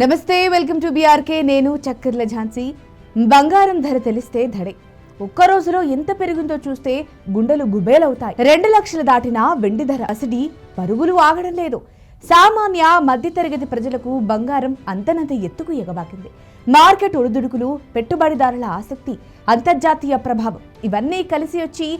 నమస్తే welcome to BRK నేను చక్కర్ల ఝాన్సీ. బంగారం ధర తెలిస్తే ధడే. ఒక్క రోజులో ఎంత పెరిగిందో చూస్తే గుండెలు గుబేలవుతాయి. రెండు లక్షలు దాటిన వెండి ధర అసడి పరుగులు ఆగడం లేదు. సామాన్య మధ్యతరగతి ప్రజలకు బంగారం అంతనంత ఎత్తుకు ఎగబాకింది. మార్కెట్ ఒడిదుడుకులు పెట్టుబడిదారుల ఆసక్తి అంతర్జాతీయ ప్రభావం ఇవన్నీ కలిసి వచ్చి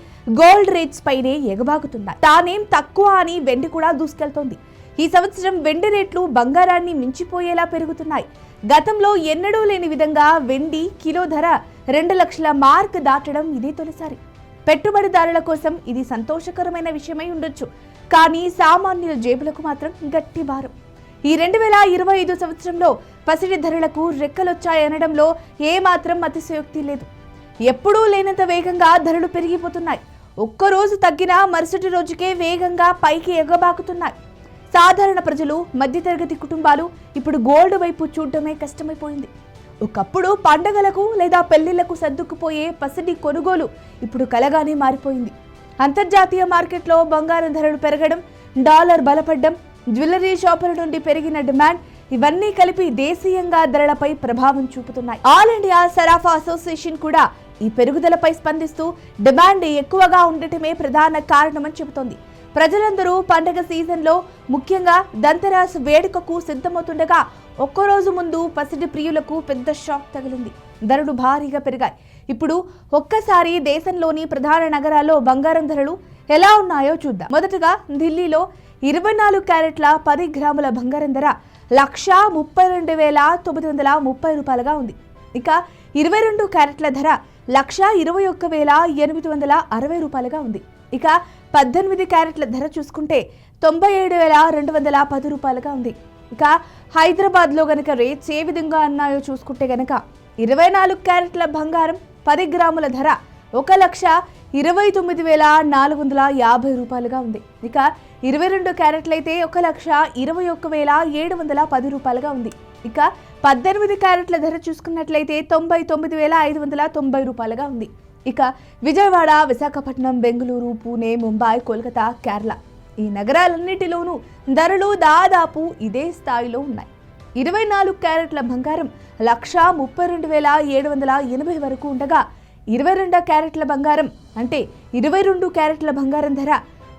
గోల్డ్ రేట్స్ పైనే ఎగబాకుతున్నాయి. తానేం తక్కువ అని వెండి కూడా దూసుకెళ్తోంది. ఈ సంవత్సరం వెండి రేట్లు బంగారాన్ని మించిపోయేలా పెరుగుతున్నాయి. గతంలో ఎన్నడూ లేని విధంగా వెండి కిలో ధర రెండు లక్షల మార్క్ దాటడం ఇదే తొలిసారి. పెట్టుబడిదారుల కోసం ఇది సంతోషకరమైన విషయమై ఉండొచ్చు. కానీ సామాన్యుల జేబులకు మాత్రం గట్టి భారం. ఈ రెండు వేల ఇరవై ఐదు సంవత్సరంలో పసిడి ధరలకు రెక్కలొచ్చాయనడంలో ఏమాత్రం అతిశయోక్తి లేదు. ఎప్పుడూ లేనంత వేగంగా ధరలు పెరిగిపోతున్నాయి. ఒక్కరోజు తగ్గినా మరుసటి రోజుకే వేగంగా పైకి ఎగబాకుతున్నాయి. సాధారణ ప్రజలు మధ్యతరగతి కుటుంబాలు ఇప్పుడు గోల్డ్ వైపు చూడటమే కష్టమైపోయింది. ఒకప్పుడు పండగలకు లేదా పెళ్ళిళ్ళకు సర్దుకుపోయే పసిడి కొనుగోలు ఇప్పుడు కలగానే మారిపోయింది. అంతర్జాతీయ మార్కెట్లో బంగారం ధరలు పెరగడం డాలర్ బలపడ్డం జ్యువెలరీ షాపుల నుండి పెరిగిన డిమాండ్ ఇవన్నీ కలిపి దేశీయంగా ధరలపై ప్రభావం చూపుతున్నాయి. ఆల్ ఇండియా సరాఫా అసోసియేషన్ కూడా ఈ పెరుగుదలపై స్పందిస్తూ డిమాండ్ ఎక్కువగా ఉండటమే ప్రధాన కారణమని చెబుతోంది. ప్రజలందరూ పండగ సీజన్లో ముఖ్యంగా దంతరాస్ వేడుకకు సిద్ధమవుతుండగా ఒక్కరోజు ముందు పసిడి ప్రియులకు పెద్ద షాక్ తగిలింది. ధరలు భారీగా పెరిగాయి. ఇప్పుడు ఒక్కసారి దేశంలోని ప్రధాన నగరాల్లో బంగారం ధరలు ఎలా ఉన్నాయో చూద్దాం. మొదటగా ఢిల్లీలో ఇరవై నాలుగు క్యారెట్ల పది గ్రాముల బంగారం ధర లక్షా ముప్పై రెండు వేల తొమ్మిది వందల ముప్పై రూపాయలుగా ఉంది. ఇక ఇరవై రెండు క్యారెట్ల ధర లక్షా ఇరవై ఒక్క వేల ఎనిమిది వందల అరవై రూపాయలుగా ఉంది. ఇక పద్దెనిమిది క్యారెట్ల ధర చూసుకుంటే తొంభై ఏడు వేల రెండు వందల పది రూపాయలుగా ఉంది. ఇక హైదరాబాద్లో గనక రేట్స్ ఏ విధంగా అన్నాయో చూసుకుంటే గనక ఇరవై నాలుగు క్యారెట్ల బంగారం పది గ్రాముల ధర ఒక లక్ష ఇరవై తొమ్మిది వేల నాలుగు వందల యాభై రూపాయలుగా ఉంది. ఇక ఇరవై రెండు క్యారెట్లయితే ఒక లక్ష ఇరవై ఒక్క వేల ఏడు వందల పది రూపాయలుగా ఉంది. ఇక పద్దెనిమిది క్యారెట్ల ధర చూసుకున్నట్లయితే తొంభై తొమ్మిది వేల ఐదు వందల తొంభై రూపాయలుగా ఉంది. ఇక విజయవాడ విశాఖపట్నం బెంగళూరు పూణే ముంబై కోల్కతా కేరళ. ఈ నగరాలన్నిటిలోనూ ధరలు దాదాపు ఇదే స్థాయిలో ఉన్నాయి. ఇరవై నాలుగు క్యారెట్ల బంగారం లక్షా ముప్పై రెండు వేల ఏడు వందల ఎనభై వరకు ఉండగా ఇరవై రెండు క్యారెట్ల బంగారం అంటే ఇరవై రెండు క్యారెట్ల బంగారం ధర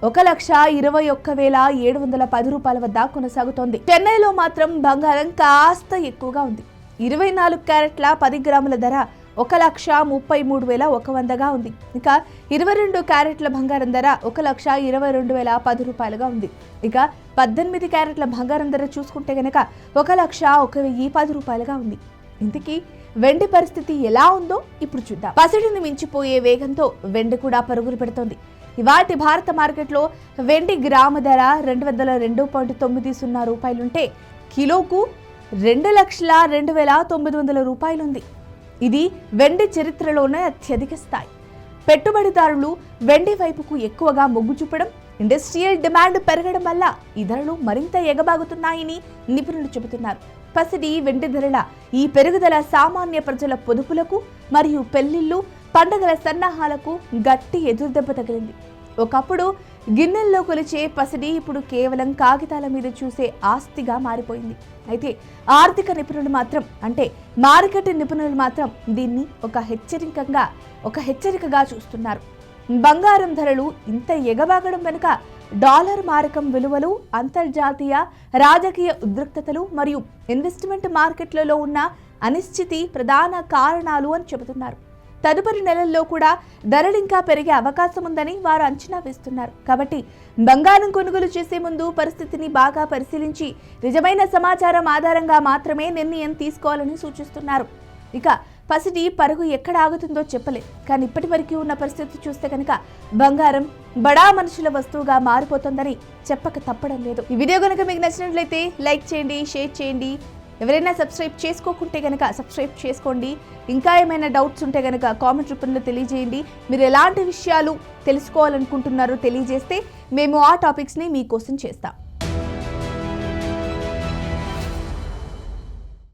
ఒక లక్ష ఇరవై ఒక్క వేల ఏడు వందల పది రూపాయల వద్ద కొనసాగుతోంది. చెన్నైలో మాత్రం బంగారం కాస్త ఎక్కువగా ఉంది. ఇరవై నాలుగు క్యారెట్ల పది గ్రాముల ధర ఒక లక్ష ముప్పై మూడు వేల ఒక వందగా ఉంది. ఇక ఇరవై రెండు క్యారెట్ల బంగారం ధర ఒక లక్ష ఇరవై రెండు వేల పది రూపాయలుగా ఉంది. ఇక పద్దెనిమిది క్యారెట్ల బంగారం ధర చూసుకుంటే గనక ఒక లక్ష ఒక వెయ్యి పది రూపాయలుగా ఉంది. ఇంతకీ వెండి పరిస్థితి ఎలా ఉందో ఇప్పుడు చూద్దాం. పసిడిని మించిపోయే వేగంతో వెండి కూడా పరుగులు పెడుతోంది. ఇవాటి భారత మార్కెట్లో వెండి గ్రాము ధర రెండు వందల రెండు పాయింట్ తొమ్మిది సున్నా రూపాయలుంటే కిలోకు రెండు లక్షల రెండు వేల తొమ్మిది వందల రూపాయలుంది. ఇది వెండి చరిత్రలోనే అత్యధిక స్థాయి. పెట్టుబడిదారులు వెండి వైపుకు ఎక్కువగా మొగ్గు చూపడం ఇండస్ట్రియల్ డిమాండ్ పెరగడం వల్ల ఈ ధరలు మరింత ఎగబాగుతున్నాయని నిపుణులు చెబుతున్నారు. పసిడి వెండి ధరల ఈ పెరుగుదల సామాన్య ప్రజల పొదుపులకు మరియు పెళ్ళిళ్ళు పండగల సన్నాహాలకు గట్టి ఎదురుదెబ్బ తగిలింది. ఒకప్పుడు గిన్నెల్లో కొలిచే పసిడి ఇప్పుడు కేవలం కాగితాల మీద చూసే ఆస్తిగా మారిపోయింది. అయితే ఆర్థిక నిపుణులు మాత్రం అంటే మార్కెట్ నిపుణులు మాత్రం దీన్ని ఒక హెచ్చరికగా ఒక హెచ్చరికగా చూస్తున్నారు. బంగారం ధరలు ఇంత ఎగబాగడం వెనుక డాలర్ మారకం విలువలు అంతర్జాతీయ రాజకీయ ఉద్రిక్తతలు మరియు ఇన్వెస్ట్మెంట్ మార్కెట్లలో ఉన్న అనిశ్చితి ప్రధాన కారణాలు అని చెబుతున్నారు. తదుపరి నెలల్లో కూడా ధరలు ఇంకా పెరిగే అవకాశం ఉందని వారు అంచనా వేస్తున్నారు. కాబట్టి బంగారం కొనుగోలు చేసే ముందు పరిస్థితిని బాగా పరిశీలించి నిజమైన సమాచారం ఆధారంగా మాత్రమే నిర్ణయం తీసుకోవాలని సూచిస్తున్నారు. ఇక పసిడి పరుగు ఎక్కడ ఆగుతుందో చెప్పలేదు కానీ ఇప్పటి వరకు ఉన్న పరిస్థితి చూస్తే కనుక బంగారం బడా మనుషుల వస్తువుగా మారిపోతుందని చెప్పక తప్పడం లేదు. ఈ వీడియో కనుక మీకు నచ్చినట్లయితే లైక్ చేయండి షేర్ చేయండి. ఎవరైనా సబ్స్క్రైబ్ చేసుకోకుంటే కనుక సబ్స్క్రైబ్ చేసుకోండి. ఇంకా ఏమైనా డౌట్స్ ఉంటే కనుక కామెంట్ రూపంలో తెలియజేయండి. మీరు ఎలాంటి విషయాలు తెలుసుకోవాలనుకుంటున్నారో తెలియజేస్తే మేము ఆ టాపిక్స్ని మీకోసం చేస్తాం.